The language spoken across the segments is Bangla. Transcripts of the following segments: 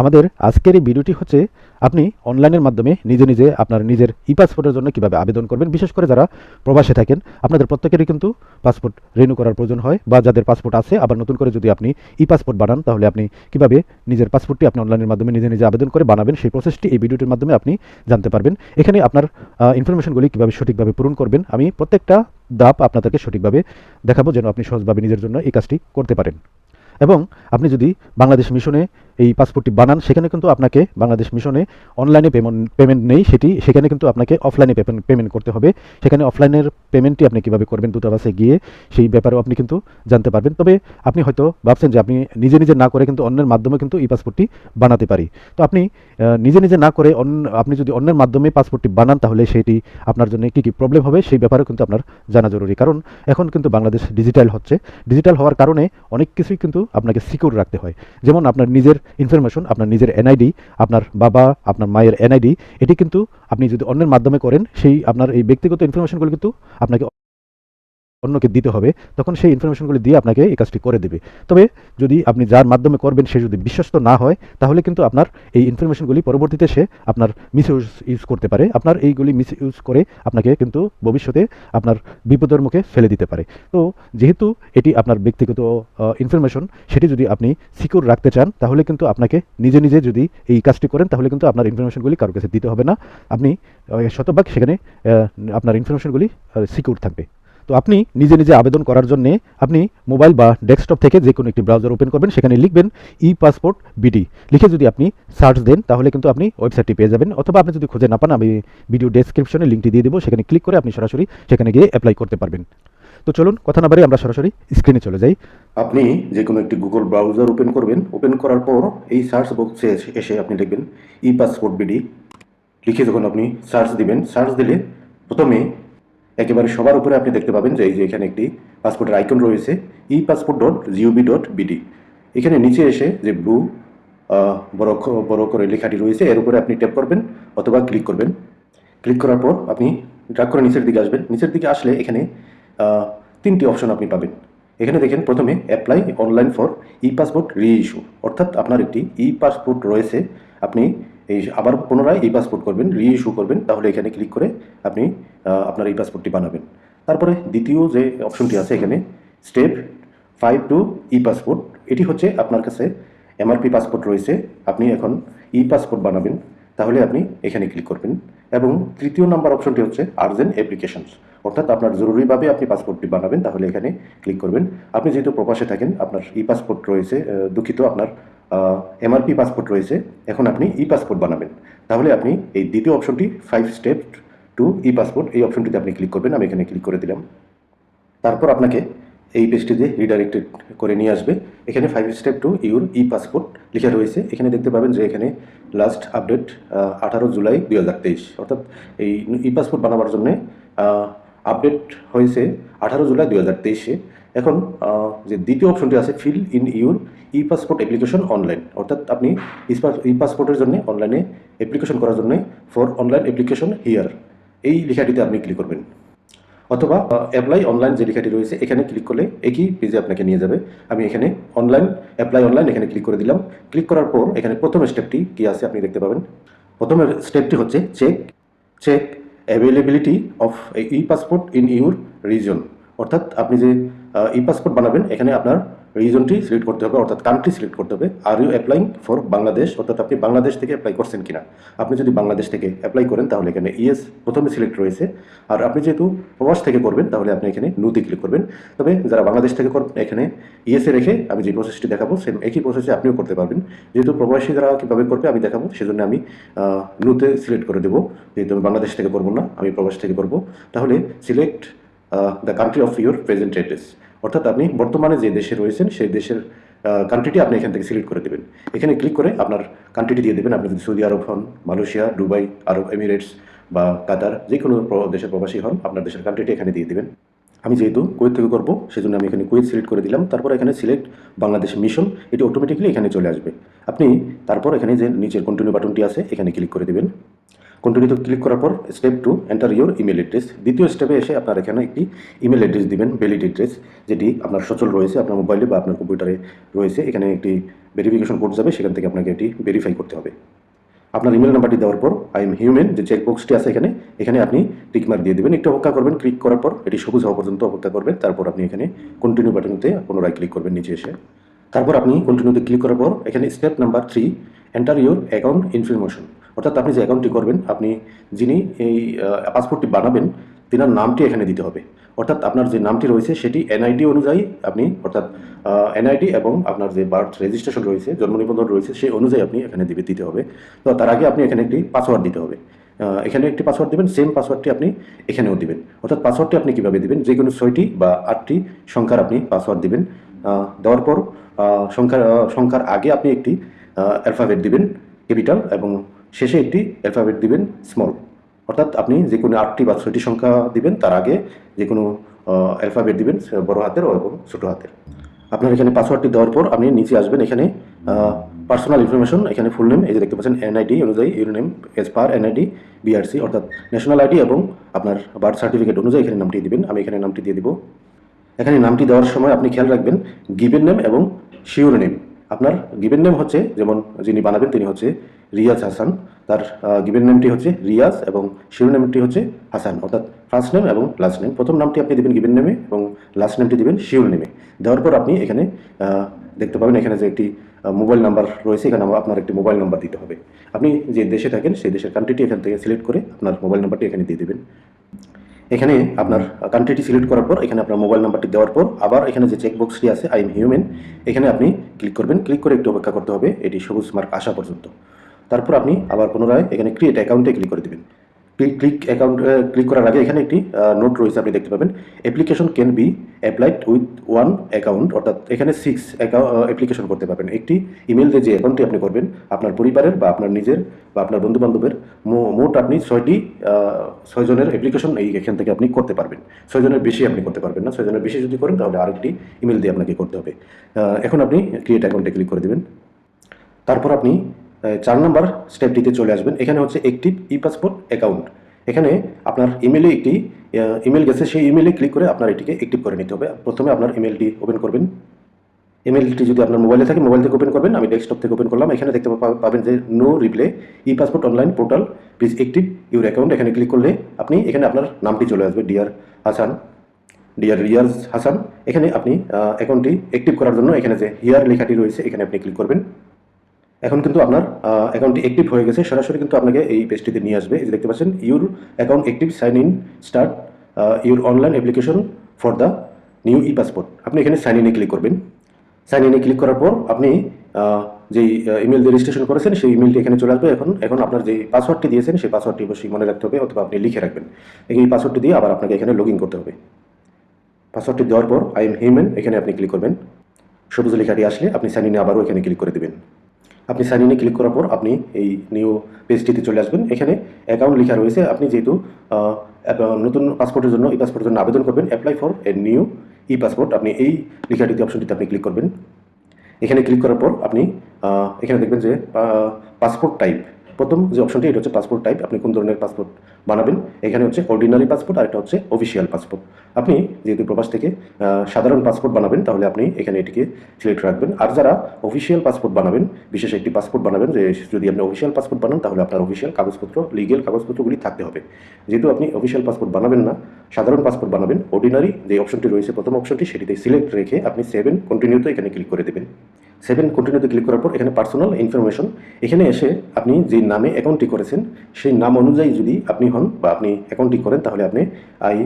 আমাদের আজকের এই ভিডিওটি হচ্ছে আপনি অনলাইনের মাধ্যমে নিজে নিজে আপনার নিজের ই পাসপোর্টের জন্য কীভাবে আবেদন করবেন। বিশেষ করে যারা প্রবাসে থাকেন, আপনাদের প্রত্যেকেরই কিন্তু পাসপোর্ট রিনিউ করার প্রয়োজন হয় বা যাদের পাসপোর্ট আছে, আবার নতুন করে যদি আপনি ই পাসপোর্ট বানান, তাহলে আপনি কীভাবে নিজের পাসপোর্টটি আপনি অনলাইনের মাধ্যমে নিজে নিজে আবেদন করে বানাবেন, সেই প্রসেসটি এই ভিডিওটির মাধ্যমে আপনি জানতে পারবেন। এখানে আপনার ইনফরমেশনগুলি কীভাবে সঠিকভাবে পূরণ করবেন, আমি প্রত্যেকটা ধাপ আপনাদেরকে সঠিকভাবে দেখাবো যেন আপনি সহজভাবে নিজের জন্য এই কাজটি করতে পারেন। এবং আপনি যদি বাংলাদেশ মিশনে এই পাসপোর্টটি বানান, সেখানে কিন্তু আপনাকে বাংলাদেশ মিশনে অনলাইনে পেমেন্ট পেমেন্ট নেই সেটি, সেখানে কিন্তু আপনাকে অফলাইনে পেমেন্ট করতে হবে। সেখানে অফলাইনের পেমেন্টটি আপনি কীভাবে করবেন দূতাবাসে গিয়ে সেই ব্যাপারেও আপনি কিন্তু জানতে পারবেন। তবে আপনি হয়তো ভাবছেন যে আপনি নিজে নিজে না করে কিন্তু অন্যের মাধ্যমে কিন্তু এই পাসপোর্টটি বানাতে পারি। তো আপনি নিজে নিজে না করে অন্য আপনি যদি অন্যের মাধ্যমে পাসপোর্টটি বানান, তাহলে সেটি আপনার জন্য কী কী প্রবলেম হবে, সেই ব্যাপারেও কিন্তু আপনার জানা জরুরি। কারণ এখন কিন্তু বাংলাদেশ ডিজিটাল হচ্ছে। ডিজিটাল হওয়ার কারণে অনেক কিছুই কিন্তু আপনাকে সিকিউর রাখতে হয়। যেমন আপনার নিজের ইনফরমেশন আপনার নিজের এনআইডি আপনার বাবা, আপনার মায়ের এনআইডি এটি কিন্তু আপনি যদি অন্যের মাধ্যমে করেন, সেই আপনার এই ব্যক্তিগত ইনফরমেশনগুলো কিন্তু আপনাকে অন্যকে দিতে হবে, তখন সেই ইনফরমেশনগুলি দিয়ে আপনাকে এই কাজটি করে দেবে। তবে যদি আপনি যার মাধ্যমে করবেন সে যদি বিশ্বস্ত না হয়, তাহলে কিন্তু আপনার এই ইনফরমেশনগুলি পরবর্তীতে সে আপনার মিস ইউজ করতে পারে। আপনার এইগুলি মিস ইউজ করে আপনাকে কিন্তু ভবিষ্যতে আপনার বিপদের মুখে ফেলে দিতে পারে। তো যেহেতু এটি আপনার ব্যক্তিগত ইনফরমেশন সেটি যদি আপনি সিকিউর রাখতে চান, তাহলে কিন্তু আপনাকে নিজে নিজে যদি এই কাজটি করেন, তাহলে কিন্তু আপনার ইনফরমেশনগুলি কারোর কাছে দিতে হবে না। আপনি শতভাগ সেখানে আপনার ইনফরমেশনগুলি সিকিউর থাকবে। তো আপনি নিজে নিজে আবেদন করার জন্য আপনি মোবাইল বা ডেস্কটপ থেকে যে কোনো একটি ব্রাউজার ওপেন করবেন, সেখানে লিখবেন ই পাসপোর্ট বিডি লিখে যদি আপনি সার্চ দেন, তাহলে কিন্তু আপনি ওয়েবসাইটটি পেয়ে যাবেন। অথবা আপনি যদি খুঁজে না পান, আমি ভিডিও ডেসক্রিপশনে লিঙ্কটি দিয়ে দেবো, সেখানে ক্লিক করে আপনি সরাসরি সেখানে গিয়ে অ্যাপ্লাই করতে পারবেন। তো চলুন, কথা না বাড়ি আমরা সরাসরি স্ক্রিনে চলে যাই। আপনি যে কোনো একটি গুগল ব্রাউজার ওপেন করবেন ওপেন করার পর এই সার্চ বক্সে এসে আপনি লিখবেন ই পাসপোর্ট বিডি লিখে যখন আপনি সার্চ দিবেন সার্চ দিলে প্রথমে একেবারে সবার উপরে আপনি দেখতে পাবেন যে এই যে এখানে একটি পাসপোর্টের আইকন রয়েছে e passport dot GOV dot BD এখানে নিচে এসে যে ব্লু বড় বড় করে লেখাটি রয়েছে, এর উপরে আপনি ট্যাপ করবেন অথবা ক্লিক করবেন। ক্লিক করার পর আপনি ড্রাগ করে নিচের দিকে আসবেন। নিচের দিকে আসলে এখানে তিনটি অপশন আপনি পাবেন। এখানে দেখেন প্রথমে apply online for e passport reissue অর্থাৎ আপনার একটি ই পাসপোর্ট রয়েছে, আপনি এই আবার পুনরায় এই পাসপোর্ট করবেন রি ইস্যু করবেন, তাহলে এখানে ক্লিক করে আপনি আপনার এই পাসপোর্টটি বানাবেন। তারপরে দ্বিতীয় যে অপশনটি আছে এখানে step five to e passport এটি হচ্ছে আপনার কাছে এমআরপি পাসপোর্ট রয়েছে, আপনি এখন ই পাসপোর্ট বানাবেন, তাহলে আপনি এখানে ক্লিক করবেন। এবং তৃতীয় নাম্বার অপশনটি হচ্ছে আর্জেন্ট অ্যাপ্লিকেশনস অর্থাৎ আপনার জরুরিভাবে আপনি পাসপোর্টটি বানাবেন, তাহলে এখানে ক্লিক করবেন। আপনি যেহেতু প্রবাসে থাকেন, আপনার ই পাসপোর্ট রয়েছে দুঃখিত আপনার এমআরপি পাসপোর্ট রয়েছে, এখন আপনি ই পাসপোর্ট বানাবেন। তাহলে আপনি এই দ্বিতীয় অপশনটি five step to e passport এই অপশনটিতে আপনি ক্লিক করবেন, আমি এখানে ক্লিক করে দিলাম। তারপর আপনাকে এই পেজটিতে রিডাইরেক্টেড করে নিয়ে আসবে। এখানে five step to your e passport লেখা রয়েছে। এখানে দেখতে পাবেন যে এখানে লাস্ট আপডেট আঠারো জুলাই দুই হাজার তেইশ। অর্থাৎ এই ই পাসপোর্ট বানাবার জন্যে আপডেট হয়েছে আঠারো জুলাই দুই হাজার তেইশে। এখন যে দ্বিতীয় অপশনটি আছে fill in your e passport application online অর্থাৎ আপনি ই পাসপোর্টের জন্য অনলাইনে অ্যাপ্লিকেশন করার জন্য ফর অনলাইন অ্যাপ্লিকেশন হিয়ার এই লেখাটিতে আপনি ক্লিক করবেন। অথবা অ্যাপ্লাই অনলাইন যে লেখাটি রয়েছে, এখানে ক্লিক করলে একই পেজে আপনাকে নিয়ে যাবে। আমি এখানে অনলাইন অ্যাপ্লাই অনলাইন এখানে ক্লিক করে দিলাম। ক্লিক করার পর এখানে প্রথম স্টেপটি কি আছে আপনি দেখতে পাবেন। প্রথমের স্টেপটি হচ্ছে check check availability of e passport in your region অর্থাৎ আপনি যে ই পাসপোর্ট বানাবেন, এখানে আপনার রিজনটি সিলেক্ট করতে হবে, অর্থাৎ কান্ট্রি সিলেক্ট করতে হবে। Are you applying for Bangladesh অর্থাৎ আপনি বাংলাদেশ থেকে অ্যাপ্লাই করছেন কিনা? আপনি যদি বাংলাদেশ থেকে অ্যাপ্লাই করেন, তাহলে এখানে ইএস প্রথমে সিলেক্ট রয়েছে। আর আপনি যেহেতু প্রবাস থেকে করবেন, তাহলে আপনি এখানে নুতে ক্লিক করবেন। তবে যারা বাংলাদেশ থেকে করবেন এখানে ইএসএ রেখে আমি যে প্রসেসটি দেখাবো সেম একই প্রসেসে আপনিও করতে পারবেন। যেহেতু প্রবাসী যারা কীভাবে করবে আমি দেখাবো, সেজন্য আমি নুতে সিলেক্ট করে দেবো। যেহেতু আমি বাংলাদেশ থেকে করব না, আমি প্রবাস থেকে করব। তাহলে select the country of your present address অর্থাৎ আপনি বর্তমানে যে দেশে রয়েছেন, সেই দেশের কান্ট্রিটি আপনি এখান থেকে সিলেক্ট করে দেবেন। এখানে ক্লিক করে আপনার কান্ট্রিটি দিয়ে দেবেন। আপনি যদি সৌদি আরব হন, মালয়েশিয়া, দুবাই, আরব এমিরেটস বা কাতার যে কোনো দেশের প্রবাসী হন, আপনার দেশের কান্ট্রিটি এখানে দিয়ে দেবেন। আমি যেহেতু কুয়েত থেকে করব, সেজন্য আমি এখানে কুয়েত সিলেক্ট করে দিলাম। তারপর এখানে সিলেক্ট বাংলাদেশ মিশন এটি অটোমেটিক্যালি এখানে চলে আসবে। আপনি তারপর এখানে যে নিচের কন্টিনিউ বাটনটি আছে, এখানে ক্লিক করে দেবেন। কন্টিনিউতে ক্লিক করার পর step two enter your email address দ্বিতীয় স্টেপে এসে আপনার এখানে একটি ইমেল অ্যাড্রেস দিবেন ভ্যালিড অ্যাড্রেস যেটি আপনার সচল রয়েছে, আপনার মোবাইলে বা আপনার কম্পিউটারে রয়েছে। এখানে একটি ভেরিফিকেশন কোড যাবে, সেখান থেকে আপনাকে এটি ভেরিফাই করতে হবে। আপনার ইমেল নাম্বারটি দেওয়ার পর আই এম হিউম্যান যে চেক বক্সটি আছে এখানে এখানে আপনি টিক মার্ক দিয়ে দেবেন। একটু অপেক্ষা করবেন ক্লিক করার পর এটি সবুজ হওয়া পর্যন্ত অপেক্ষা করবেন। তারপর আপনি এখানে কন্টিনিউ বাটনতে পুনরায় ক্লিক করবেন নিচে এসে। তারপর আপনি কন্টিনিউতে ক্লিক করার পর, এখানে step number three enter your account information অর্থাৎ আপনি যে অ্যাকাউন্টটি করবেন, আপনি যিনি এই পাসপোর্টটি বানাবেন, তিনার নামটি এখানে দিতে হবে। অর্থাৎ আপনার যে নামটি রয়েছে, সেটি এনআইডি অনুযায়ী আপনি, অর্থাৎ এনআইডি এবং আপনার যে বার্থ রেজিস্ট্রেশন রয়েছে, জন্ম নিবন্ধন রয়েছে, সেই অনুযায়ী আপনি এখানে দিবে, দিতে হবে। তো তার আগে আপনি এখানে একটি পাসওয়ার্ড দিতে হবে। এখানে একটি পাসওয়ার্ড দেবেন সেম পাসওয়ার্ডটি আপনি এখানেও দিবেন। অর্থাৎ পাসওয়ার্ডটি আপনি কীভাবে দিবেন? যে কোনো ছয়টি বা আটটি সংখ্যার আপনি পাসওয়ার্ড দিবেন। দেওয়ার পর সংখ্যার সংখ্যার আগে আপনি একটি অ্যালফাবেট দিবেন ক্যাপিটাল এবং শেষে একটি অ্যালফাবেট দিবেন স্মল অর্থাৎ আপনি যে কোনো আটটি বা ছয়টি সংখ্যা দিবেন, তার আগে যে কোনো অ্যালফাবেট দিবেন বড় হাতের এবং ছোটো হাতের। আপনার এখানে পাসওয়ার্ডটি দেওয়ার পর আপনি নিচে আসবেন, এখানে পার্সোনাল ইনফরমেশন এখানে ফুল নেম এই যে দেখতে পাচ্ছেন এনআইডি অনুযায়ী your name as per NID BRC অর্থাৎ ন্যাশনাল আইডি এবং আপনার বার্থ সার্টিফিকেট অনুযায়ী এখানে নামটি দিবেন, আমি এখানে নামটি দিয়ে দিব। এখানে নামটি দেওয়ার সময় আপনি খেয়াল রাখবেন গিভেন নেম এবং শিওর নেম আপনার গিভেন নেম হচ্ছে, যেমন যিনি বানাবেন, তিনি হচ্ছে রিয়াজ হাসান। তার গিভেন নেমটি হচ্ছে রিয়াজ এবং শিওর নেমটি হচ্ছে হাসান। অর্থাৎ ফার্স্ট নেম এবং লাস্ট নেম প্রথম নামটি আপনি দেবেন গিভেন নেমে এবং লাস্ট নেমটি দেবেন শিওর নেমে দেওয়ার পর আপনি এখানে দেখতে পাবেন এখানে যে একটি মোবাইল নাম্বার রয়েছে। এখানে আপনার একটি মোবাইল নাম্বার দিতে হবে। আপনি যে দেশে থাকেন, সেই দেশের কান্ট্রিটি এখান থেকে সিলেক্ট করে আপনার মোবাইল নাম্বারটি এখানে দিয়ে দেবেন। এখানে আপনার কান্ট্রিটি সিলেক্ট করার পর, এখানে আপনার মোবাইল নাম্বারটি দেওয়ার পর, আবার এখানে যে চেক বক্সটি আছে আই এম হিউম্যান এখানে আপনি ক্লিক করবেন। ক্লিক করে একটু অপেক্ষা করতে হবে। এটি সবুজ মার্ক আসা পর্যন্ত। তারপর আপনি আবার পুনরায় এখানে ক্রিয়েট অ্যাকাউন্টে ক্লিক করে দেবেন। ক্লিক ক্লিক অ্যাকাউন্ট ক্লিক করার আগে এখানে একটি নোট রয়েছে আপনি দেখতে পাবেন। Application can be applied with one account অর্থাৎ এখানে সিক্স অ্যাপ্লিকেশন করতে পারবেন। একটি ইমেল দিয়ে যে অ্যাকাউন্টটি আপনি করবেন, আপনার পরিবারের বা আপনার নিজের বা আপনার বন্ধু বান্ধবের মোট আপনি ছয়টি ছয়জনের অ্যাপ্লিকেশন এই এখান থেকে আপনি করতে পারবেন। ছয়জনের বেশি আপনি করতে পারবেন না। ছয়জনের বেশি যদি করেন, তাহলে আরেকটি ইমেল দিয়ে আপনাকে করতে হবে। এখন আপনি ক্রিয়েট অ্যাকাউন্টে ক্লিক করে দেবেন। তারপর আপনি চার নম্বর স্টেপটিতে চলে আসবেন। এখানে হচ্ছে একটিভ ই পাসপোর্ট অ্যাকাউন্ট এখানে আপনার ইমেলে একটি ইমেল গেছে। সেই ইমেলে ক্লিক করে আপনার এটিকে অ্যাক্টিভ করে নিতে হবে। প্রথমে আপনার ইমেলটি ওপেন করবেন। ইমেলটি যদি আপনার মোবাইলে থাকে মোবাইল থেকে ওপেন করবেন। আমি ডেস্কটপ থেকে ওপেন করলাম। এখানে দেখতে পাবেন যে no reply e passport online portal please active your account এখানে ক্লিক করলে আপনি, এখানে আপনার নামটি চলে আসবে ডিয়ার হাসান ডিয়ার রিয়াজ হাসান এখানে আপনি অ্যাকাউন্টটি অ্যাক্টিভ করার জন্য এখানে যে হিয়ার লেখাটি রয়েছে, এখানে আপনি ক্লিক করবেন। এখন কিন্তু আপনার অ্যাকাউন্টটি অ্যাক্টিভ হয়ে গেছে। সরাসরি কিন্তু আপনাকে এই পেজটিতে নিয়ে আসবে। এই দেখতে পাচ্ছেন your account active sign in start your online application for the new e passport আপনি এখানে সাইন ইনে ক্লিক করবেন। সাইন ইনে ক্লিক করার পর আপনি যেই ইমেল দিয়ে রেজিস্ট্রেশন করেছেন, সেই ইমেলটি এখানে চলে আসবে। এখন এখন আপনার যে পাসওয়ার্ডটি দিয়েছেন, সেই পাসওয়ার্ডটি অবশ্যই মনে রাখতে হবে অথবা আপনি লিখে রাখবেন। এই পাসওয়ার্ডটি দিয়ে আবার আপনাকে এখানে লগ করতে হবে। পাসওয়ার্ডটি দেওয়ার পর আই এম হিউম্যান এখানে আপনি ক্লিক করবেন। সবুজ লেখাটি আসলে আপনি সাইন ইনে আবারও এখানে ক্লিক করে দেবেন। আপনি সাইন ইনে ক্লিক করার পর আপনি এই নিউ পেজটিতে চলে আসবেন। এখানে অ্যাকাউন্ট লেখা রয়েছে। আপনি যেহেতু নতুন পাসপোর্টের জন্য ই পাসপোর্টের জন্য আবেদন করবেন apply for a new e passport আপনি এই লেখাটিতে অপশনটিতে আপনি ক্লিক করবেন। এখানে ক্লিক করার পর আপনি এখানে দেখবেন যে পাসপোর্ট টাইপ প্রথম যে অপশনটি, এটা হচ্ছে পাসপোর্ট টাইপ আপনি কোন ধরনের পাসপোর্ট বানাবেন। এখানে হচ্ছে অর্ডিনারি পাসপোর্ট আর এটা হচ্ছে অফিসিয়াল পাসপোর্ট আপনি যেহেতু প্রবাস থেকে সাধারণ পাসপোর্ট বানাবেন, তাহলে আপনি এখানে এটিকে সিলেক্ট রাখবেন। আর যারা অফিসিয়াল পাসপোর্ট বানাবেন, বিশেষ একটি পাসপোর্ট বানাবেন, যে যদি আপনি অফিসিয়াল পাসপোর্ট বানান, তাহলে আপনার অফিসিয়াল কাগজপত্র লিগেল কাগজপত্রগুলি থাকতে হবে। যেহেতু আপনি অফিসিয়াল পাসপোর্ট বানাবেন না, সাধারণ পাসপোর্ট বানাবেন অর্ডিনারি যে অপশনটি রয়েছে, প্রথম অপশনটি সেটিতে সিলেক্ট রেখে আপনি সেভেন কন্টিনিউতে এখানে ক্লিক করে দেবেন। সেভেন কন্টিনিউতে ক্লিক করার পর এখানে পার্সোনাল ইনফরমেশন এখানে এসে আপনি যে নামে অ্যাকাউন্টটি করেছেন, সেই নাম অনুযায়ী যদি আপনি হন বা আপনি অ্যাকাউন্টটি করেন, তাহলে আপনি I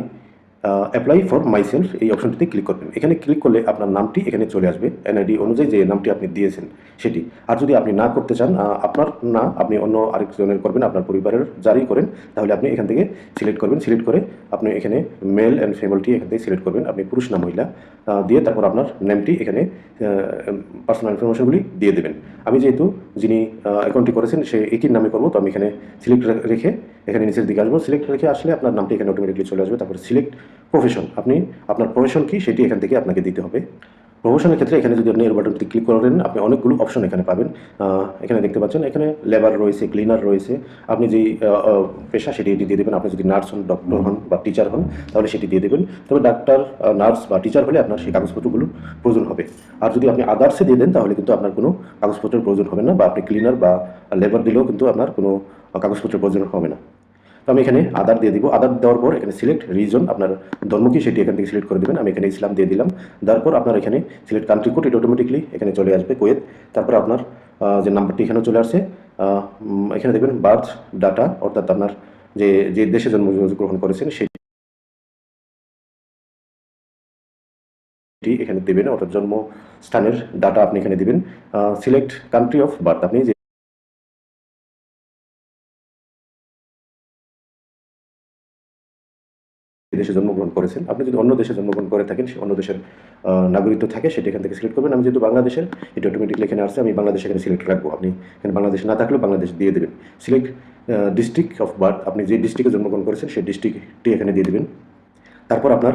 apply for myself এই অপশনটিতে ক্লিক করবেন। এখানে ক্লিক করলে আপনার নামটি এখানে চলে আসবে এনআইডি অনুযায়ী যে নামটি আপনি দিয়েছেন সেটি। আর যদি আপনি না করতে চান আপনার না, আপনি অন্য আরেকজনের করবেন, আপনার পরিবারের যারই করেন, তাহলে আপনি এখান থেকে সিলেক্ট করবেন। সিলেক্ট করে আপনি এখানে মেল অ্যান্ড ফিমেলটি এখান থেকে সিলেক্ট করবেন। আপনি পুরুষ না মহিলা দিয়ে তারপর আপনার নেমটি এখানে পার্সোনাল ইনফরমেশনগুলি দিয়ে দেবেন। আমি যেহেতু যিনি অ্যাকাউন্টটি করেছেন, সে একই নামে করব, তো আমি এখানে সিলেক্ট রেখে এখানে নিচের দিকে আসব। সিলেক্ট রেখে আসলে আপনার নামটি এখানে অটোমেটিকলি চলে আসবে। তারপর সিলেক্ট প্রফেশন আপনি আপনার প্রফেশন কি সেটি এখান থেকে আপনাকে দিতে হবে। প্রমোশনের ক্ষেত্রে এখানে যদি আপনি এর বাটনটি ক্লিক করেন, আপনি অনেকগুলো অপশন এখানে পাবেন। এখানে দেখতে পাচ্ছেন, এখানে লেবার রয়েছে ক্লিনার রয়েছে। আপনি যেই পেশা সেটি এটি দিয়ে দেবেন। আপনি যদি নার্স হন ডক্টর হন বা টিচার হন, তাহলে সেটি দিয়ে দেবেন। তবে ডাক্তার নার্স বা টিচার হলে আপনার সেই কাগজপত্রগুলো প্রয়োজন হবে। আর যদি আপনি আদার্সে দিয়ে দেন, তাহলে কিন্তু আপনার কোনো কাগজপত্রের প্রয়োজন হবে না বা আপনি ক্লিনার বা লেবার দিলেও কিন্তু আপনার কোনো কাগজপত্রের প্রয়োজন হবে না। তো আমি এখানে আদার দিয়ে দিব। আদার দেওয়ার পর এখানে সিলেক্ট রিজন আপনার ধর্ম কি সেটি এখান থেকে সিলেক্ট করে দেবেন। আমি এখানে ইসলাম দিয়ে দিলাম। তারপর আপনার এখানে সিলেক্ট কান্ট্রি কোড এটা অটোমেটিকলি এখানে চলে আসবে কোয়েত তারপর আপনার যে নাম্বারটি এখানে চলে আসছে এখানে দেখবেন বার্থ ডাটা অর্থাৎ আপনার যে যে দেশে জন্মগ্রহণ করেছেন সেটি এখানে দেবেন, অর্থাৎ জন্মস্থানের ডাটা আপনি এখানে দিবেন। সিলেক্ট কান্ট্রি অফ বার্থ আপনি যে দেশে জন্মগ্রহণ করেছেন। আপনি যদি অন্য দেশে জন্মগ্রহণ করে থাকেন, সে অন্য দেশের নাগরিকত্ব থাকে, সেটা এখান থেকে সিলেক্ট করবেন। আমি যেহেতু বাংলাদেশের, এটা অটোমেটিকলি এখানে আসছে, আমি বাংলাদেশ এখানে সিলেক্ট রাখব। আপনি এখানে বাংলাদেশ না থাকলেও বাংলাদেশ দিয়ে দেবেন। সিলেক্ট ডিস্ট্রিক্ট অফ বার্থ আপনি যে ডিস্ট্রিক্টে জন্মগ্রহণ করেছেন, সেই ডিস্ট্রিক্টটি এখানে দিয়ে দেবেন। তারপর আপনার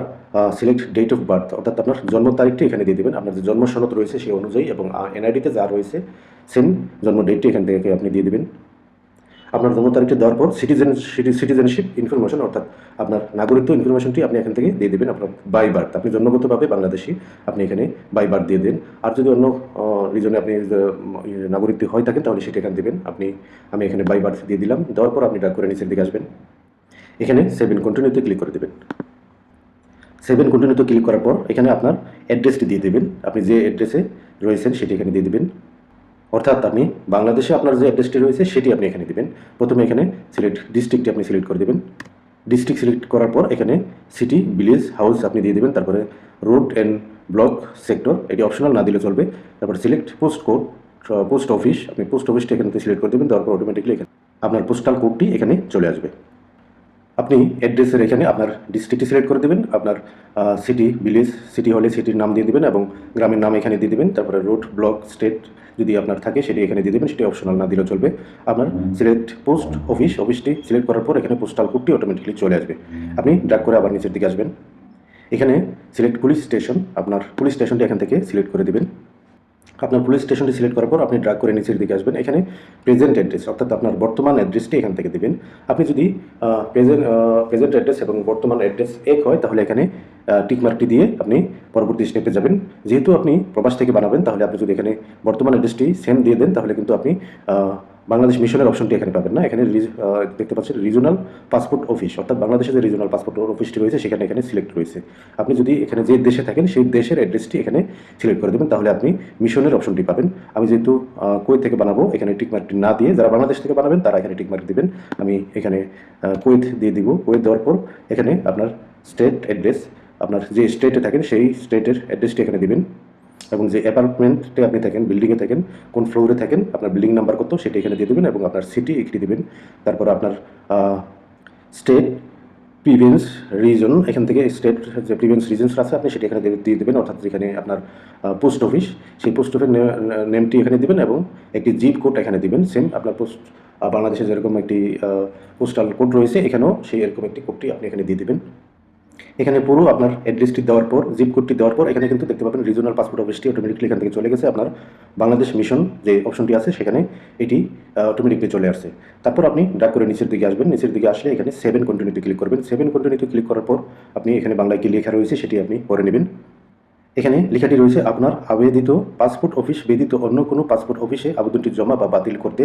সিলেক্ট ডেট অফ বার্থ অর্থাৎ আপনার জন্ম তারিখটি এখানে দিয়ে দেবেন। আপনার যে জন্ম সনদ রয়েছে, সেই অনুযায়ী এবং এনআইডিতে যা রয়েছে সেম জন্ম ডেটটি এখান থেকে আপনি দিয়ে দেবেন। আপনার জন্ম তারিখটি দেওয়ার পর সিটিজেন সিটিজেনশিপ ইনফরমেশন অর্থাৎ আপনার নাগরিকত্ব ইনফরমেশনটি আপনি এখান থেকে দিয়ে দেবেন আপনার বাই বার্থ আপনি জন্মগতভাবে বাংলাদেশি, আপনি এখানে বাই বার্থ দিয়ে দেন। আর যদি অন্য রিজনে আপনি নাগরিকত্ব হয় থাকেন, তাহলে সেটা এখানে দেবেন। আপনি, আমি এখানে বাই বার্থ দিয়ে দিলাম। দেওয়ার পর আপনি ডাক করে নিচের দিকে আসবেন। এখানে সেভেন কন্টিনিউতে ক্লিক করে দেবেন। সেভেন কন্টিনিউতে ক্লিক করার পর এখানে আপনার অ্যাড্রেসটি দিয়ে দেবেন। আপনি যে অ্যাড্রেসে রয়েছেন, সেটি এখানে দিয়ে দেবেন। অর্থাৎ আপনি বাংলাদেশে আপনার যে অ্যাড্রেসটি রয়েছে, সেটি আপনি এখানে দিবেন। প্রথমে এখানে সিলেক্ট ডিস্ট্রিক্টটি আপনি সিলেক্ট করে দেবেন। ডিস্ট্রিক্ট সিলেক্ট করার পর এখানে সিটি ভিলেজ হাউস আপনি দিয়ে দেবেন। তারপরে রোড অ্যান্ড ব্লক সেক্টর এটি অপশনাল না দিলে চলবে। তারপরে select post code post office আপনি পোস্ট অফিসটা এখানে সিলেক্ট করে দেবেন। তারপর অটোমেটিকলি এখানে আপনার পোস্টাল কোডটি এখানে চলে আসবে। আপনি অ্যাড্রেসের এখানে আপনার ডিস্ট্রিক্টটি সিলেক্ট করে দেবেন। আপনার সিটি ভিলেজ সিটি হলে সিটির নাম দিয়ে দেবেন এবং গ্রামের নাম এখানে দিয়ে দেবেন। তারপরে রোড ব্লক স্টেট যদি আপনার থাকে, সেটি এখানে দিয়ে দেবেন, সেটি অপশনাল না দিলেও চলবে। আপনার সিলেক্ট পোস্ট অফিস অফিসটি সিলেক্ট করার পর এখানে পোস্টাল কোডটি অটোমেটিকলি চলে আসবে। আপনি ডাক করে আবার নিচের দিকে আসবেন। এখানে সিলেক্ট পুলিশ স্টেশন আপনার পুলিশ স্টেশনটি এখান থেকে সিলেক্ট করে দেবেন। আপনার পুলিশ স্টেশনটি সিলেক্ট করার পর আপনি ড্রাগ করে নিচের দিকে আসবেন। এখানে প্রেজেন্ট অ্যাড্রেস অর্থাৎ আপনার বর্তমান অ্যাড্রেসটি এখান থেকে দেবেন। আপনি যদি প্রেজেন্ট প্রেজেন্ট অ্যাড্রেস এবং বর্তমান অ্যাড্রেস এক হয়, তাহলে এখানে টিকমার্কটি দিয়ে আপনি পরবর্তী স্টেপে যাবেন। যেহেতু আপনি প্রবাস থেকে বানাবেন, তাহলে আপনি যদি এখানে বর্তমান অ্যাড্রেসটি সেম দিয়ে দেন, তাহলে কিন্তু আপনি বাংলাদেশ মিশনের অপশনটি এখানে পাবেন না। এখানে দেখতে পাচ্ছেন রিজনাল পাসপোর্ট অফিস অর্থাৎ বাংলাদেশের যে রিজনাল পাসপোর্ট অফিসটি রয়েছে, সেখানে এখানে সিলেক্ট রয়েছে। আপনি যদি এখানে যে দেশে থাকেন, সেই দেশের অ্যাড্রেসটি এখানে সিলেক্ট করে দেবেন, তাহলে আপনি মিশনের অপশনটি পাবেন। আমি যেহেতু কুয়েত থেকে বানাবো, এখানে টিকমার্কটি না দিয়ে যারা বাংলাদেশ থেকে বানাবেন, তারা এখানে টিকমার্ক দিবেন। আমি এখানে কুয়েত দিয়ে দিব। কুয়েত দেওয়ার পর এখানে আপনার স্টেট অ্যাড্রেস আপনার যে স্টেটে থাকেন, সেই স্টেটের অ্যাড্রেসটি এখানে দিবেন। এবং যে অ্যাপার্টমেন্টে আপনি থাকেন বিল্ডিংয়ে থাকেন, কোন ফ্লোরে থাকেন, আপনার বিল্ডিং নাম্বার কত সেটা এখানে দিয়ে দেবেন এবং আপনার সিটি এখানে দিবেন। তারপর আপনার স্টেট প্রিভিয়েন্স রিজন এখান থেকে স্টেট যে প্রিভিয়েন্স রিজনস আছে, আপনি সেটা এখানে দিয়ে- দেবেন। অর্থাৎ যেখানে আপনার পোস্ট অফিস সেই পোস্ট অফিস নেমটি এখানে দিবেন এবং একটি জিপ কোড এখানে দিবেন। সেম আপনার পোস্ট বাংলাদেশে যেরকম একটি পোস্টাল কোড রয়েছে, এখানেও সেই এরকম একটি কোডটি আপনি এখানে দিয়ে দেবেন। এখানে পুরো আপনার অ্যাড্রেসটি দেওয়ার পর জিপ কোডটি দেওয়ার পর, এখানে কিন্তু দেখতে পাবেন রিজনাল পাসপোর্ট অফিসটি অটোমেটিকলি এখান থেকে চলে গেছে। আপনার বাংলাদেশ মিশন যে অপশনটি আছে, সেখানে এটি অটোমেটিকলি চলে আসছে। তারপর আপনি ডাক করে নিচের দিকে আসবেন। নিচের দিকে আসলে এখানে সেভেন কন্টিনিউতে ক্লিক করবেন। সেভেন কন্টিনিউতে ক্লিক করার পর আপনি এখানে বাংলায় কি লেখা রয়েছে, সেটি আপনি পরে নেবেন। এখানে লেখাটি রয়েছে, আপনার আবেদিত পাসপোর্ট অফিস ব্যতীত অন্য কোনো পাসপোর্ট অফিসে আবেদনটি জমা বা বাতিল করতে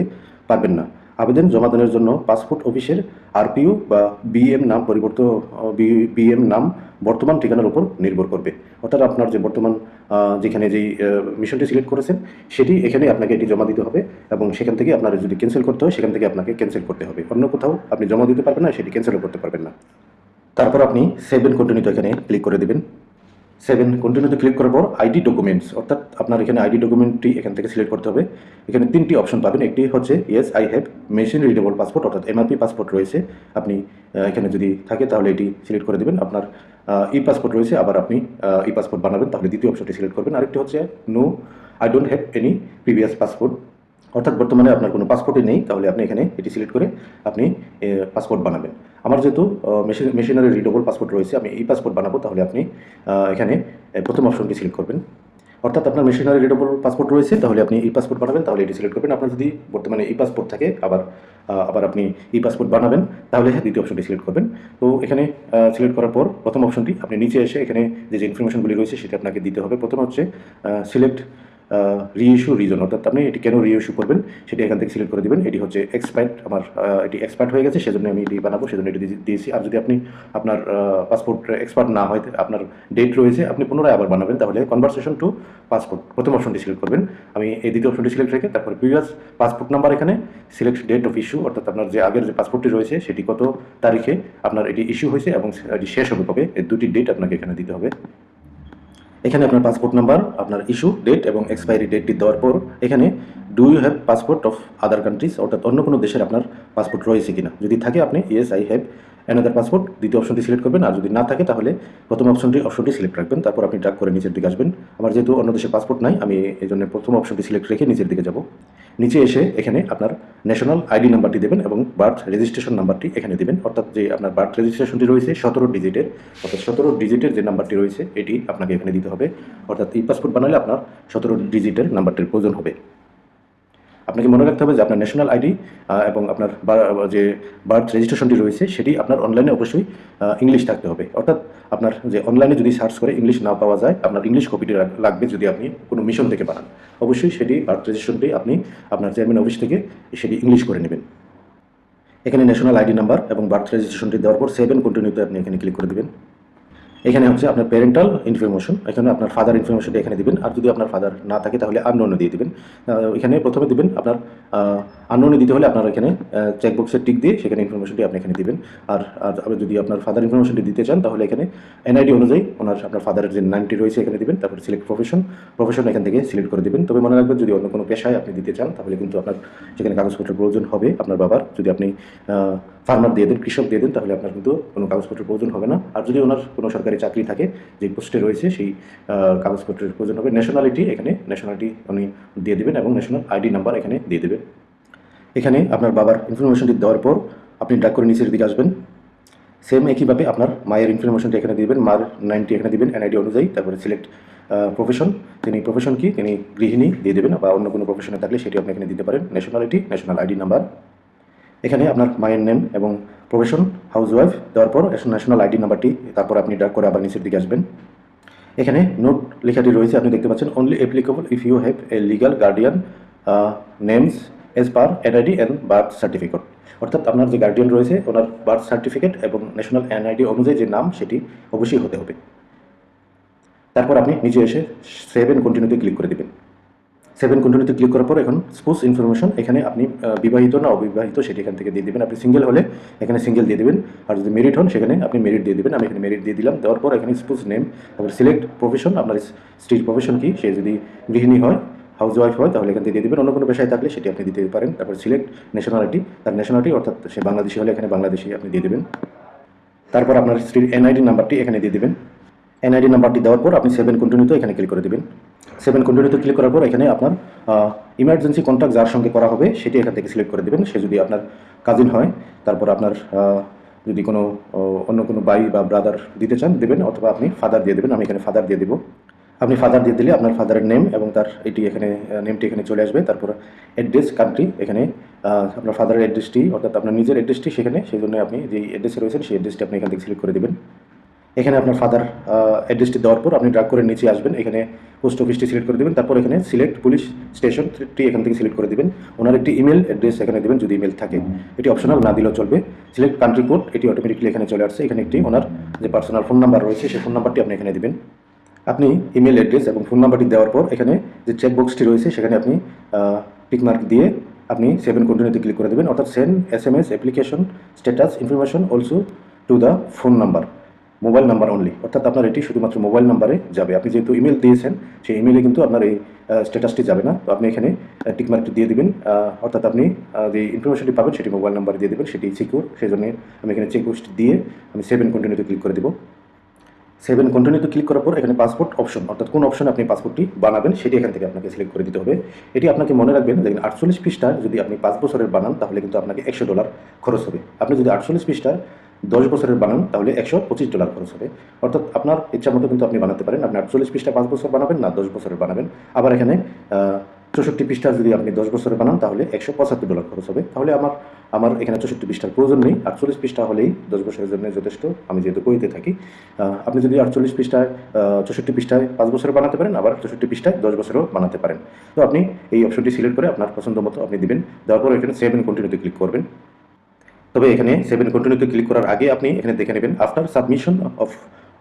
পারবেন না। আবেদন জমা জমাদানের জন্য পাসপোর্ট অফিসের আরপিও বা বিএম নাম পরিবর্তন বিএম নাম বর্তমান ঠিকানার উপর নির্ভর করবে। অর্থাৎ আপনার যে বর্তমান যেখানে যেই মিশনটি সিলেক্ট করেছেন, সেটি এখানে আপনাকে এটি জমা দিতে হবে এবং সেখান থেকে আপনার যদি ক্যান্সেল করতে হয়, সেখান থেকে আপনাকে ক্যান্সেল করতে হবে। অন্য কোথাও আপনি জমা দিতে পারবেন না, সেটি ক্যান্সেলও করতে পারবেন না। তারপর আপনি সেভেন কন্টিনিউতে এখানে ক্লিক করে দেবেন। সেভেন কন্টিনিউতে ক্লিক করার পর আইডি ডকুমেন্টস অর্থাৎ আপনার এখানে আইডি ডকুমেন্টটি এখান থেকে সিলেক্ট করতে হবে। এখানে তিনটি অপশন পাবেন, একটি হচ্ছে yes I have machine readable passport অর্থাৎ এমআরপি পাসপোর্ট রয়েছে। আপনি এখানে যদি থাকে তাহলে এটি সিলেক্ট করে দেবেন। আপনার ই পাসপোর্ট রয়েছে, আবার আপনি ই পাসপোর্ট বানাবেন, তাহলে দ্বিতীয় অপশনটি সিলেক্ট করবেন। আরেকটি হচ্ছে no I don't have any previous passport অর্থাৎ বর্তমানে আপনার কোনো পাসপোর্টই নেই, তাহলে আপনি এখানে এটি সিলেক্ট করে আপনি পাসপোর্ট বানাবেন। আমার যেহেতু মেশিন মেশিনারি রিডেবল পাসপোর্ট রয়েছে, আমি এই পাসপোর্ট বানাবো, তাহলে আপনি এখানে প্রথম অপশনটি সিলেক্ট করবেন। অর্থাৎ আপনার মেশিনারি রিডেবল পাসপোর্ট রয়েছে, তাহলে আপনি ই পাসপোর্ট বানাবেন, তাহলে এটি সিলেক্ট করবেন। আপনার যদি বর্তমানে ই পাসপোর্ট থাকে, আবার আবার আপনি ই পাসপোর্ট বানাবেন, তাহলে দ্বিতীয় অপশনটি সিলেক্ট করবেন। তো এখানে সিলেক্ট করার পর প্রথম অপশনটি আপনি নিচে এসে এখানে যে যে ইনফরমেশনগুলি রয়েছে, সেটা আপনাকে দিতে হবে। প্রথম হচ্ছে সিলেক্ট রিইস্যু রিজন অর্থাৎ আপনি এটি কেন রিইস্যু করবেন, সেটি এখান থেকে সিলেক্ট করে দেবেন। এটি হচ্ছে এক্সপায়ার্ড আমার এটি এক্সপায়ার্ড হয়ে গেছে, সেজন্য আমি এটি বানাবো, সেজন্য এটি দিয়েছি আর যদি আপনি আপনার পাসপোর্ট এক্সপায়ার্ড না হয়, আপনার ডেট রয়েছে, আপনি পুনরায় আবার বানাবেন, তাহলে কনভারসেশন টু পাসপোর্ট প্রথম অপশনটি সিলেক্ট করবেন। আমি এই দ্বিতীয় অপশনটি সিলেক্ট রেখে তারপর প্রিভিয়াস পাসপোর্ট নাম্বার এখানে সিলেক্ট ডেট অফ ইস্যু অর্থাৎ আপনার যে আগের যে পাসপোর্টটি রয়েছে, সেটি কত তারিখে আপনার এটি ইস্যু হয়েছে এবং এটি শেষ হবে কবে, এই দুটি ডেট আপনাকে এখানে দিতে হবে। এখানে আপনার পাসপোর্ট নাম্বার আপনার ইস্যু ডেট এবং এক্সপায়ারি ডেটটি দেওয়ার পর এখানে do you have passport of other countries অর্থাৎ অন্য কোনো দেশের আপনার পাসপোর্ট রয়েছে কিনা? যদি থাকে আপনি yes I have another passport দ্বিতীয় অপশনটি সিলেক্ট করবেন। আর যদি না থাকে, তাহলে প্রথম অপশনটি অপশনটি সিলেক্ট রাখবেন। তারপর আপনি ট্রাক করে নিচের দিকে আসবেন। আমার যেহেতু অন্য দেশের পাসপোর্ট নাই, আমি এই জন্য প্রথম অপশনটি সিলেক্ট রেখে নিচের দিকে যাব। নিচে এসে এখানে আপনার ন্যাশনাল আইডি নাম্বারটি দেবেন এবং বার্থ রেজিস্ট্রেশন নাম্বারটি এখানে দেবেন। অর্থাৎ যে আপনার বার্থ রেজিস্ট্রেশনটি রয়েছে সতেরো ডিজিটের অর্থাৎ সতেরো ডিজিটের যে নাম্বারটি রয়েছে, এটি আপনাকে এখানে দিতে হবে। অর্থাৎ ই পাসপোর্ট বানালে আপনার সতেরো ডিজিটের নাম্বারটির প্রয়োজন হবে। আপনাকে মনে রাখতে হবে যে আপনার ন্যাশনাল আইডি এবং আপনার যে বার্থ রেজিস্ট্রেশনটি রয়েছে, সেটি আপনার অনলাইনে অবশ্যই ইংলিশ থাকতে হবে। অর্থাৎ আপনার যে অনলাইনে যদি সার্চ করে ইংলিশ না পাওয়া যায়, আপনার ইংলিশ কপিটি লাগবে যদি আপনি কোনো মিশন থেকে বানান অবশ্যই সেটি বার্থ রেজিস্ট্রেশনটি আপনি আপনার চেয়ারম্যান অফিস থেকে সেটি ইংলিশ করে নেবেন। এখানে ন্যাশনাল আইডি নাম্বার এবং বার্থ রেজিস্ট্রেশনটি দেওয়ার পর সেভেন কন্টিনিউতে আপনি এখানে ক্লিক করে দেবেন। এখানে হচ্ছে আপনার প্যারেন্টাল ইনফরমেশন এখানে আপনার ফাদার ইনফরমেশনটা এখানে দিবেন। আর যদি আপনার ফাদার না থাকে, তাহলে আননোনে দিয়ে দিবেন। এখানে প্রথমে দিবেন আপনার আননোনে দিতে হলে আপনার এখানে চেকবক্সের টিক দিয়ে সেখানে ইনফরমেশনটি আপনি এখানে দিবেন। আর আর আপনি যদি আপনার ফাদার ইনফরমেশনটি দিতে চান, তাহলে এখানে এনআইডি অনুযায়ী ওনার, আপনার ফাদারের যে নামটি রয়েছে, এখানে দিবেন। তারপর সিলেক্ট প্রফেশন প্রফেশন এখান থেকে সিলেক্ট করে দিবেন। তবে মনে রাখবেন, যদি অন্য কোনো পেশায় আপনি দিতে চান, তাহলে কিন্তু আপনার সেখানে কাগজপত্রের প্রয়োজন হবে। আপনার বাবার, যদি আপনি ফার্মার দিয়ে দেন, কৃষক দিয়ে দেন, তাহলে আপনার কিন্তু কোনো কাগজপত্রের প্রয়োজন হবে না। আর যদি ওনার কোনো সরকারি চাকরি থাকে, যে পোস্টে রয়েছে সেই কাগজপত্রের প্রয়োজন হবে। ন্যাশনালিটি এখানে ন্যাশনালিটি উনি দিয়ে দেবেন এবং ন্যাশনাল আইডি নাম্বার এখানে দিয়ে দেবেন। এখানে আপনার বাবার ইনফরমেশনটি দেওয়ার পর আপনি ডাক করে নিচের দিকে আসবেন। সেম একইভাবে আপনার মায়ের ইনফরমেশনটি এখানে দিবেন, মার নাইনটি এখানে দিবেন এনআইডি অনুযায়ী, তারপরে সিলেক্ট প্রফেশন তিনি প্রফেশন কি? তিনি গৃহিণী দিয়ে দেবেন বা অন্য কোনো প্রফেশনে থাকলে সেটি আপনি এখানে দিতে পারেন। ন্যাশনালিটি ন্যাশনাল আইডি নাম্বার এখানে আপনার মায়ের নেম এবং প্রফেশন হাউস ওয়াইফ দেওয়ার পর ন্যাশনাল আইডি নাম্বারটি তারপর আপনি ডাক করে আবার নিচের দিকে আসবেন। এখানে নোট লেখাটি রয়েছে, আপনি দেখতে পাচ্ছেন only applicable if you have a legal guardian names as per NID and birth certificate অর্থাৎ আপনার যে গার্ডিয়ান রয়েছে, ওনার বার্থ সার্টিফিকেট এবং ন্যাশনাল এনআইডি অনুযায়ী যে নাম, সেটি অবশ্যই হতে হবে। তারপর আপনি নিচে এসে সেভেন কন্টিনিউতে ক্লিক করে দেবেন। সেভেন কন্টিনিউতে ক্লিক করার পর এখন স্পোর্টস ইনফরমেশন এখানে আপনি বিবাহিত না অবিবাহিত সেটি এখান থেকে দিয়ে দেবেন। আপনি সিঙ্গেল হলে এখানে সিঙ্গেল দিয়ে দেবেন। আর যদি মেরিট হন সেখানে আপনি মেরিট দিয়ে দেবেন। আমি এখানে মেরিট দিয়ে দিলাম। দেওয়ার পর এখানে স্পোর্টস নেম তারপর সিলেক্ট প্রফেশন আপনার স্ত্রীর প্রফেশন কি? সে যদি গৃহিণী হয় হাউস ওয়াইফ হয়, তাহলে এখান থেকে দিয়ে দেবেন। অন্য কোনো পেশায় থাকলে সেটি আপনি দিতে পারেন। তারপর সিলেক্ট ন্যাশনালিটি তার ন্যাশনালিটি অর্থাৎ সে বাংলাদেশি হলে এখানে বাংলাদেশি আপনি দিয়ে দেবেন। তারপর আপনার স্ত্রীর এনআইডি নাম্বারটি এখানে দিয়ে দেবেন। এনআইডি নাম্বারটি দেওয়ার পর আপনি সেভেন কন্টিনিউতে এখানে ক্লিক করে দেবেন। সেভেন কন্টিনিউতে ক্লিক করার পর এখানে আপনার ইমার্জেন্সি কন্ট্যাক্ট যার সঙ্গে করা হবে সেটি এখান থেকে সিলেক্ট করে দেবেন। সে যদি আপনার কাজিন হয়, তারপর আপনার যদি কোনো অন্য কোনো বাই বা ব্রাদার দিতে চান, দেবেন অথবা আপনি ফাদার দিয়ে দেবেন। আমি এখানে ফাদার দিয়ে দেবো। আপনি ফাদার দিয়ে দিলে আপনার ফাদারের নেম এবং তার এটি এখানে নেমটি এখানে চলে আসবে। তারপর অ্যাড্রেস কান্ট্রি এখানে আপনার ফাদারের অ্যাড্রেসটি অর্থাৎ আপনার নিজের অ্যাড্রেসটি সেখানে। সেই জন্য আপনি যেই অ্যাড্রেসে রয়েছেন, সেই অ্যাড্রেসটি আপনি এখান থেকে সিলেক্ট করে দেবেন। এখানে আপনার ফাদার অ্যাড্রেসটি দেওয়ার পর আপনি ড্রাগ করে নিচে আসবেন। এখানে পোস্ট অফিসটি সিলেক্ট করে দেবেন। তারপর এখানে সিলেক্ট পুলিশ স্টেশন স্টেশনটি এখান থেকে সিলেক্ট করে দেবেন। ওনার একটি ইমেল অ্যাড্রেস এখানে দেবেন যদি ইমেল থাকে। এটি অপশনাল না দিলেও চলবে। সিলেক্ট কান্ট্রি কোড এটি অটোমেটিকলি এখানে চলে আসছে। এখানে একটি ওনার যে পার্সোনাল ফোন নাম্বার রয়েছে, সেই ফোন নাম্বারটি আপনি এখানে দেবেন। আপনি ইমেল অ্যাড্রেস এবং ফোন নাম্বারটি দেওয়ার পর এখানে যে চেক বক্সটি রয়েছে, সেখানে আপনি টিকমার্ক দিয়ে আপনি সেভেন কন্টিনিউতে ক্লিক করে দেবেন। অর্থাৎ send S M S application status information also to the phone number mobile number only অর্থাৎ আপনার এটি শুধুমাত্র মোবাইল নাম্বারে যাবে। আপনি যেহেতু ইমেল দিয়েছেন, সেই ইমেলে কিন্তু আপনার এই স্ট্যাটাসটি যাবে না। তো আপনি এখানে টিকমার্কটি দিয়ে দিবেন। অর্থাৎ আপনি যে ইনফরমেশনটি পাবেন, সেটি মোবাইল নাম্বারে দিয়ে দেবেন। সেটি সিকিউর সেই জন্য আমি এখানে চেক বক্সটি দিয়ে আমি সেভেন কন্টিনিউতে ক্লিক করে দেবো। সেভেন কন্টিনিউতে ক্লিক করার পর এখানে পাসপোর্ট অপশন অর্থাৎ কোন অপশন আপনি পাসপোর্টটি বানাবেন, সেটি এখান থেকে আপনাকে সিলেক্ট করে দিতে হবে। এটি আপনাকে মনে রাখবেন, দেখেন আটচল্লিশ পৃষ্ঠার যদি আপনি পাঁচ বছরের বানান, তাহলে কিন্তু আপনাকে একশো ডলার খরচ হবে। আপনি যদি আটচল্লিশ পৃষ্ঠার দশ বছরের বানান, তাহলে একশো পঁচিশ ডলার খরচ হবে। অর্থাৎ আপনার ইচ্ছা মতো কিন্তু আপনি বানাতে পারেন। আপনি আটচল্লিশ পৃষ্ঠা পাঁচ বছর বানাবেন, না দশ বছরের বানাবেন। আবার এখানে চৌষট্টি পৃষ্ঠা যদি আপনি দশ বছরে বানান, তাহলে একশো পঁচাত্তর ডলার খরচ হবে। তাহলে আমার আমার এখানে চৌষট্টি পৃষ্ঠার প্রয়োজন নেই। আটচল্লিশ পৃষ্ঠা হলেই দশ বছরের জন্য যথেষ্ট। আমি যেহেতু কইতে থাকি আপনি যদি আটচল্লিশ পৃষ্ঠায় চৌষট্টি পৃষ্ঠায় পাঁচ বছরে বানাতে পারেন, আবার চৌষট্টি পৃষ্ঠায় দশ বছরেও বানাতে পারেন। তো আপনি এই অপশনটি সিলেক্ট করে আপনার পছন্দ মতো আপনি দিবেন। দেওয়ার পর এখানে সেভ এন্ড কন্টিনিউতে ক্লিক করবেন। তবে এখানে সেভেন কন্টিনিউতে ক্লিক করার আগে আপনি এখানে দেখে নেবেন after submission of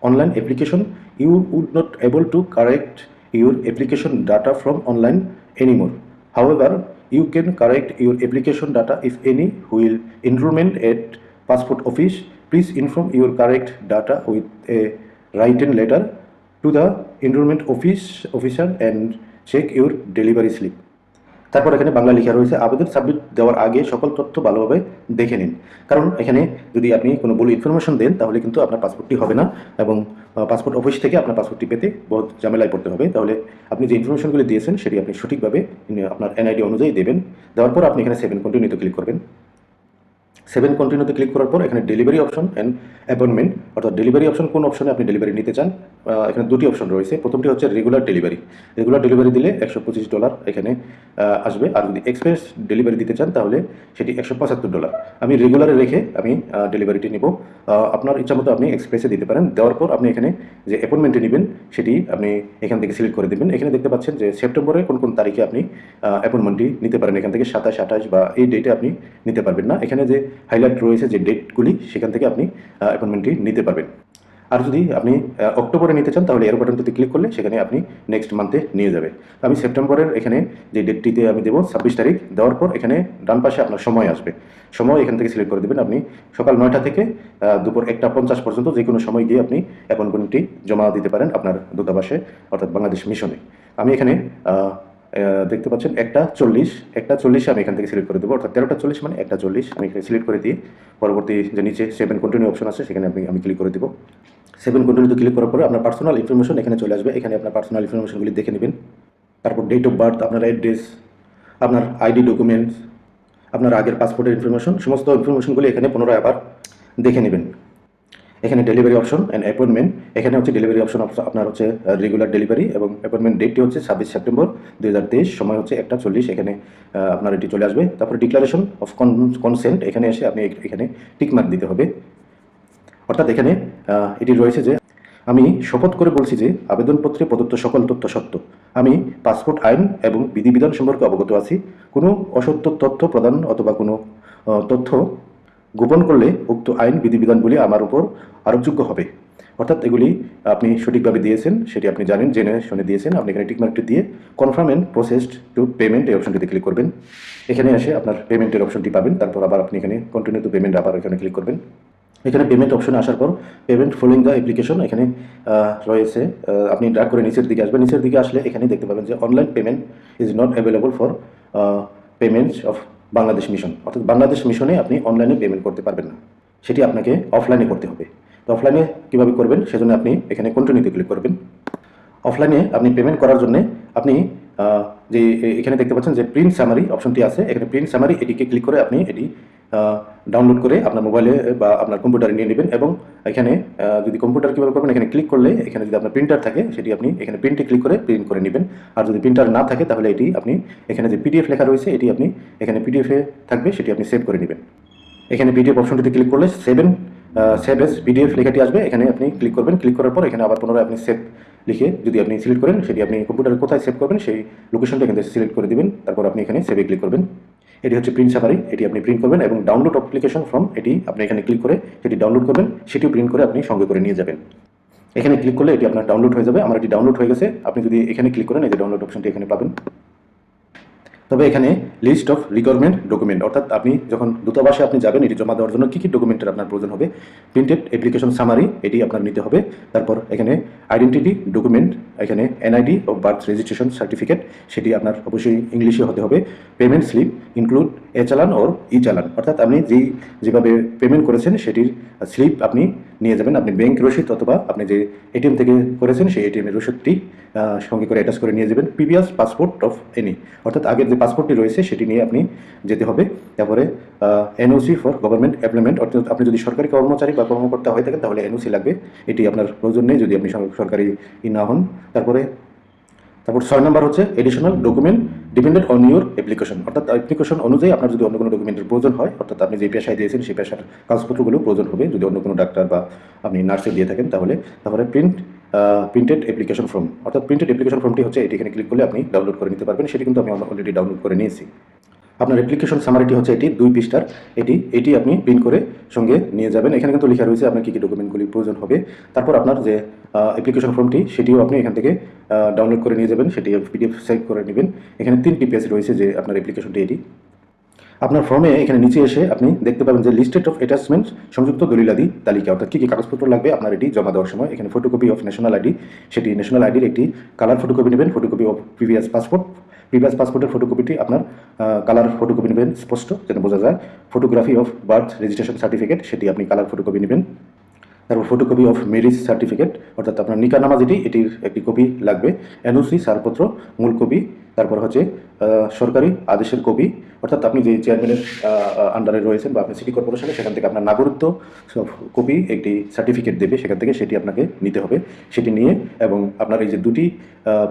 online application you would not able to correct your application data from online anymore however you can correct your application data if any while enrollment at passport office please inform your correct data with a written letter to the enrollment office officer and check your delivery slip. তারপর এখানে বাংলা লেখা রয়েছে, আবেদন সাবমিট দেওয়ার আগে সকল তথ্য ভালোভাবে দেখে নিন। কারণ এখানে যদি আপনি কোনো ভুল ইনফরমেশন দেন, তাহলে কিন্তু আপনার পাসপোর্টটি হবে না এবং পাসপোর্ট অফিস থেকে আপনার পাসপোর্টটি পেতে বহুত ঝামেলায় পড়তে হবে। তাহলে আপনি যে ইনফরমেশনগুলি দিয়েছেন, সেটি আপনি সঠিকভাবে আপনার এনআইডি অনুযায়ী দেবেন। দেওয়ার পর আপনি এখানে সেভেন কন্টিনিউতে ক্লিক করবেন। সেভেন কন্টিনিউতে ক্লিক করার পর এখানে ডেলিভারি অপশন অ্যান্ড অ্যাপয়েন্টমেন্ট অর্থাৎ ডেলিভারি অপশন কোন অপশনে আপনি ডেলিভারি নিতে চান এখানে দুটি অপশন রয়েছে। প্রথমটি হচ্ছে রেগুলার ডেলিভারি রেগুলার ডেলিভারি দিলে একশো পঁচিশ ডলার এখানে আসবে। আর যদি এক্সপ্রেস ডেলিভারি দিতে চান, তাহলে সেটি একশো পঁচাত্তর ডলার আমি রেগুলারে রেখে আমি ডেলিভারিটি নিব। আপনার ইচ্ছা মতো আপনি এক্সপ্রেসে দিতে পারেন। দেওয়ার পর আপনি এখানে যে অ্যাপয়েন্টমেন্টে নেবেন, সেটি আপনি এখান থেকে সিলেক্ট করে দেবেন। এখানে দেখতে পাচ্ছেন যে সেপ্টেম্বরে কোন কোন তারিখে আপনি অ্যাপয়েন্টমেন্টটি নিতে পারেন। এখান থেকে সাতাশ, আঠাশ বা এই ডেটে আপনি নিতে পারবেন না। এখানে যে হাইলাইট রয়েছে যে ডেটগুলি সেখান থেকে আপনি অ্যাপয়েন্টমেন্টটি নিতে পারবেন। আর যদি আপনি অক্টোবরে নিতে চান, তাহলে এর বাটনটিতে ক্লিক করলে সেখানে আপনি নেক্সট মান্থে নিয়ে যাবে। আমি সেপ্টেম্বরের এখানে যে ডেটটিতে আমি দেবো, ছাব্বিশ তারিখ, দেওয়ার পর এখানে ডান পাশে আপনার সময় আসবে। সময় এখান থেকে সিলেক্ট করে দেবেন আপনি সকাল নয়টা থেকে দুপুর একটা পঞ্চাশ পর্যন্ত যে কোনো সময় গিয়ে আপনি অ্যাপয়েন্টমেন্টটি জমা দিতে পারেন আপনার দূতাবাসে, অর্থাৎ বাংলাদেশ মিশনে আমি এখানে দেখতে পাচ্ছেন, একটা চল্লিশ, একটা চল্লিশে আমি এখান থেকে সিলেক্ট করে দেবো। অর্থাৎ তেরোটা চল্লিশ মানে একটা চল্লিশ আমি এখানে সিলেক্ট করে দিয়ে পরবর্তী যে নিচে সেভেন কন্টিনিউ অপশন আছে, সেখানে আমি আমি ক্লিক করে দেবো। সেভেন কন্টিনিউতে ক্লিক করার পরে আপনার পার্সোনাল ইনফরমেশন এখানে চলে আসবে। এখানে আপনার পার্সোনাল ইনফরমেশনগুলি দেখে নেবেন। তারপর ডেট অফ বার্থ আপনার অ্যাড্রেস আপনার আইডি ডকুমেন্টস আপনার আগের পাসপোর্টের ইনফরমেশন সমস্ত ইনফরমেশনগুলি এখানে পুনরায় আবার দেখে নেবেন। এখানে ডেলিভারি অপশন অ্যান্ড অ্যাপয়েন্টমেন্ট এখানে হচ্ছে ডেলিভারি অপশন আপনার হচ্ছে রেগুলার ডেলিভারি এবং অ্যাপয়েন্টমেন্ট ডেটটি হচ্ছে ছাব্বিশ সেপ্টেম্বর দু হাজার তেইশ, সময় হচ্ছে একটা চল্লিশ। এখানে আপনার এটি চলে আসবে। তারপরে ডিক্লারেশন অফ কনসেন্ট এখানে এসে আপনি এখানে টিকমার্ক দিতে হবে। অর্থাৎ এখানে এটি রয়েছে যে আমি শপথ করে বলছি যে আবেদনপত্রে প্রদত্ত সকল তথ্য সত্য। আমি পাসপোর্ট আইন এবং বিধিবিধান সম্পর্কে অবগত আছি। কোনো অসত্য তথ্য প্রদান অথবা কোনো তথ্য গোপন করলে উক্ত আইন বিধিবিধানগুলি আমার উপর আরোপযোগ্য হবে। অর্থাৎ এগুলি আপনি সঠিকভাবে দিয়েছেন, সেটি আপনি জানেন, জেনে শুনে দিয়েছেন। আপনি এখানে টিকমার্কটি দিয়ে confirm and proceed to payment এই অপশনটিতে ক্লিক করবেন। এখানে এসে আপনার পেমেন্টের অপশনটি পাবেন, তারপর আবার আপনি এখানে কন্টিনিউ টু পেমেন্ট আবার এখানে ক্লিক করবেন। এখানে পেমেন্ট অপশনে আসার পর পেমেন্ট ফলোইং দ্য অ্যাপ্লিকেশন এখানে রয়েছে আপনি ড্রাগ করে নিচের দিকে আসবেন। নিচের দিকে আসলে এখানে দেখতে পাবেন যে online payment is not available for payments of Bangladesh mission. অর্থাৎ বাংলাদেশ মিশনে আপনি অনলাইনে পেমেন্ট করতে পারবেন না। সেটি আপনাকে অফলাইনে করতে হবে। তো অফলাইনে কীভাবে করবেন? সেজন্য আপনি এখানে কন্টিনিউতে ক্লিক করবেন। অফলাইনে আপনি পেমেন্ট করার জন্য আপনি যে এখানে দেখতে পাচ্ছেন যে প্রিন্ট সামারি অপশনটি আছে। এখানে প্রিন্ট সামারি এটিকে ক্লিক করে আপনি এটি ডাউনলোড করে আপনার মোবাইলে বা আপনার কম্পিউটারে নিয়ে নেবেন এবং এখানে যদি কম্পিউটার কীভাবে করবেন, এখানে ক্লিক করলে এখানে যদি আপনার প্রিন্টার থাকে, সেটি আপনি এখানে প্রিন্টে ক্লিক করে প্রিন্ট করে নেবেন। আর যদি প্রিন্টার না থাকে, তাহলে এটি আপনি এখানে যে পিডিএফ লেখা রয়েছে, এটি আপনি এখানে পিডিএফে থাকবে, সেটি আপনি সেভ করে নেবেন। এখানে পিডিএফ অপশনটিতে ক্লিক করলে সেভেন সেভ এস পিডিএফ লেখাটি আসবে, এখানে আপনি ক্লিক করবেন। ক্লিক করার পর এখানে আবার পুনরায় আপনি সেভ লিখে যদি আপনি সিলেক্ট করেন, সেটি আপনি কম্পিউটারে কোথায় সেভ করবেন, সেই লোকেশনটা এখানে সিলেক্ট করে দিবেন। তারপর আপনি এখানে সেভে ক্লিক করবেন। এটি হচ্ছে প্রিন্ট সাফারি এটি আপনি প্রিন্ট করবেন এবং ডাউনলোড অ্যাপ্লিকেশন ফর্ম এটি আপনি এখানে ক্লিক করে সেটি ডাউনলোড করবেন, সেটিও প্রিন্ট করে আপনি সঙ্গে করে নিয়ে যাবেন। এখানে ক্লিক করলে এটি আপনার ডাউনলোড হয়ে যাবে। আমার এটি ডাউনলোড হয়ে গেছে। আপনি যদি এখানে ক্লিক করেন, এই যে ডাউনলোড অপশনটি এখানে পাবেন। তবে এখানে লিস্ট অফ রিকোয়ারমেন্ট ডকুমেন্ট অর্থাৎ আপনি যখন দূতাবাসে আপনি যাবেন, এটি জমা দেওয়ার জন্য কী কী ডকুমেন্টের আপনার প্রয়োজন হবে? প্রিন্টেড অ্যাপ্লিকেশন সামারি এটি আপনার নিতে হবে। তারপর এখানে আইডেন্টিটি ডকুমেন্ট এখানে এনআইডি ও বার্থ রেজিস্ট্রেশন সার্টিফিকেট সেটি আপনার অবশ্যই ইংলিশে হতে হবে। পেমেন্ট স্লিপ ইনক্লুড এ চালান ওর ই চালান। অর্থাৎ আপনি যেই, যেভাবে পেমেন্ট করেছেন, সেটির স্লিপ আপনি নিয়ে যাবেন। আপনি ব্যাংক রসিদ অথবা আপনি যে এটিএম থেকে করেছেন, সেই এটিএমের রসিদটি সঙ্গে করে অ্যাটাচ করে নিয়ে যাবেন। প্রিভিয়াস পাসপোর্ট অফ এনি অর্থাৎ আগের যে পাসপোর্টটি রয়েছে, সেটি নিয়ে আপনি যেতে হবে। তারপরে এনওসি ফর গভর্নমেন্ট এমপ্লয়মেন্ট অর্থাৎ আপনি যদি সরকারি কর্মচারী বা কর্মকর্তা হয়ে থাকেন, তাহলে এনওসি লাগবে। এটি আপনার প্রয়োজন নেই যদি আপনি সরকারি না হন। তারপরে তারপর ছয় নম্বর হচ্ছে additional document dependent on your application অর্থাৎ অ্যাপ্লিকেশন অনুযায়ী আপনার যদি অন্য কোনো ডকুমেন্টের প্রয়োজন হয়, অর্থাৎ আপনি যে পেশায় দিয়েছেন সেই পেশার কাগজপত্রগুলো প্রয়োজন হবে। যদি অন্য কোনো ডাক্তার বা আপনি নার্সে দিয়ে থাকেন তাহলে তারপরে প্রিন্ট প্রিন্টেড অ্যাপ্লিকেশন ফর্ম অর্থাৎ প্রিন্টেড অ্যাপ্লিকেশন ফর্মটি হচ্ছে এটি এখানে ক্লিক করলে আপনি ডাউনলোড করে নিতে পারবেন। সেটি কিন্তু আমি অলরেডি ডাউনলোড করে নিয়েছি। আপনার অ্যাপ্লিকেশন সামারিটি হচ্ছে এটি, দুই পৃষ্ঠার। এটি এটি আপনি প্রিন্ট করে সঙ্গে নিয়ে যাবেন। এখানে কিন্তু লেখা রয়েছে আপনার কী কী ডকুমেন্টগুলি প্রয়োজন হবে। তারপর আপনার যে অ্যাপ্লিকেশন ফর্মটি সেটিও আপনি এখান থেকে ডাউনলোড করে নিয়ে যাবেন, সেটি পিডিএফ সেভ করে নেবেন। এখানে তিনটি পেজ রয়েছে যে আপনার অ্যাপ্লিকেশনটি এটি। আপনার ফর্মে এখানে নিচে এসে আপনি দেখতে পাবেন যে লিস্টেড অফ অ্যাটাচমেন্ট সংযুক্ত দলিলাদি তালিকা, অর্থাৎ কী কী কাগজপত্র লাগবে, আপনার এটি জমা দেওয়ার সময়। এখানে ফটোকপি অফ ন্যাশনাল আইডি সেটি ন্যাশনাল আইডির একটি কালার ফটোকপি নেবেন photocopy of previous passport previous পাসপোর্টের ফটোকপিটি আপনার কালার ফটোকপি নেবেন, স্পষ্ট, যেন বোঝা যায়। Photography of birth registration certificate সেটি আপনি কালার ফটোকপি নেবেন। তারপর ফটোকপি অফ মেরিজ সার্টিফিকেট অর্থাৎ আপনার নিকানামা যেটি, এটির একটি কপি লাগবে। এনওসি ছাড়পত্র মূল কপি তারপর হচ্ছে সরকারি আদেশের কপি অর্থাৎ আপনি যে চেয়ারম্যানের আন্ডারে রয়েছেন বা আপনি সিটি কর্পোরেশনে সেখান থেকে আপনার নাগরিকত্ব কপি একটি সার্টিফিকেট দেবে, সেখান থেকে সেটি আপনাকে নিতে হবে। সেটি নিয়ে এবং আপনার এই যে দুটি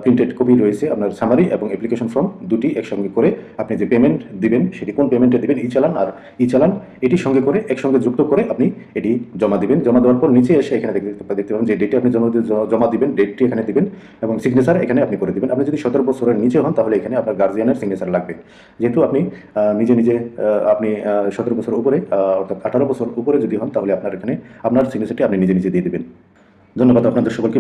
প্রিন্টেড কপি রয়েছে, আপনার সামারি এবং অ্যাপ্লিকেশন ফর্ম দুটি একসঙ্গে করে আপনি যে পেমেন্ট দিবেন, সেটি কোন পেমেন্টে দিবেন, ই চালান আর ই চালান, এটি সঙ্গে করে, একসঙ্গে যুক্ত করে আপনি এটি জমা দিবেন। জমা দেওয়ার পর নিচে এসে এখানে দেখতে পাবেন যে ডেটে আপনি জমা জমা দিবেন ডেটটি এখানে দিবেন এবং সিগনেচার এখানে আপনি করে দিবেন। আপনি যদি সতেরো বছরের নিচে হন, তাহলে এখানে আপনার গার্জিয়ানের সিগনেচার লাগবে। যেহেতু আপনি নিজে নিজে আপনি সতেরো বছর উপরে অর্থাৎ আঠারো বছর উপরে যদি হন, তাহলে আপনার এখানে, আপনার সিগনেচারটি আপনি নিজে নিজে দিয়ে দেবেন। ধন্যবাদ আপনাদের সকলকে।